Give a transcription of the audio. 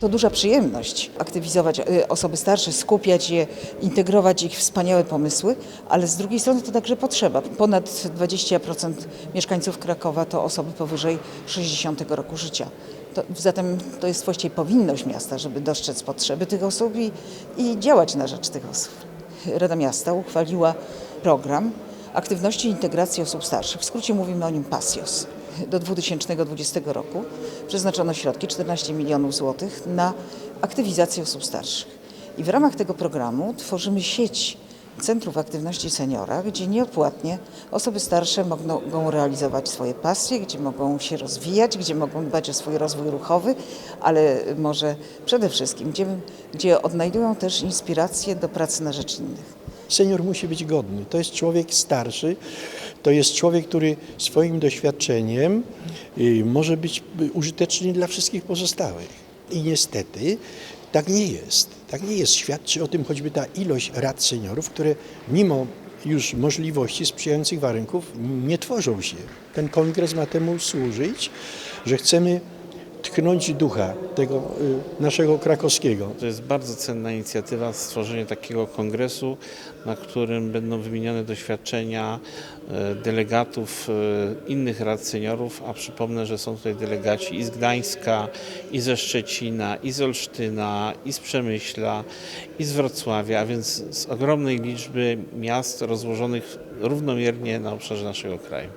To duża przyjemność aktywizować y, osoby starsze, skupiać je, integrować ich wspaniałe pomysły, ale z drugiej strony to także potrzeba. Ponad 20% mieszkańców Krakowa to osoby powyżej 60 roku życia. To, zatem to jest właściwie powinność miasta, żeby dostrzec potrzeby tych osób i, i działać na rzecz tych osób. Rada Miasta uchwaliła program aktywności i integracji osób starszych. W skrócie mówimy o nim PASIOS. Do 2020 roku przeznaczono środki 14 milionów złotych na aktywizację osób starszych. I w ramach tego programu tworzymy sieć centrów aktywności seniora, gdzie nieopłatnie osoby starsze mogą realizować swoje pasje, gdzie mogą się rozwijać, gdzie mogą dbać o swój rozwój ruchowy, ale może przede wszystkim, gdzie, gdzie odnajdują też inspirację do pracy na rzecz innych. Senior musi być godny. To jest człowiek starszy, to jest człowiek, który swoim doświadczeniem y, może być użyteczny dla wszystkich pozostałych. I niestety tak nie jest. Tak nie jest. Świadczy o tym choćby ta ilość rad seniorów, które mimo już możliwości sprzyjających warunków nie tworzą się. Ten kongres ma temu służyć, że chcemy tknąć ducha tego y, naszego krakowskiego. To jest bardzo cenna inicjatywa stworzenie takiego kongresu, na którym będą wymienione doświadczenia e, delegatów e, innych rad seniorów, a przypomnę, że są tutaj delegaci i z Gdańska, i ze Szczecina, i z Olsztyna, i z Przemyśla, i z Wrocławia, a więc z ogromnej liczby miast rozłożonych równomiernie na obszarze naszego kraju.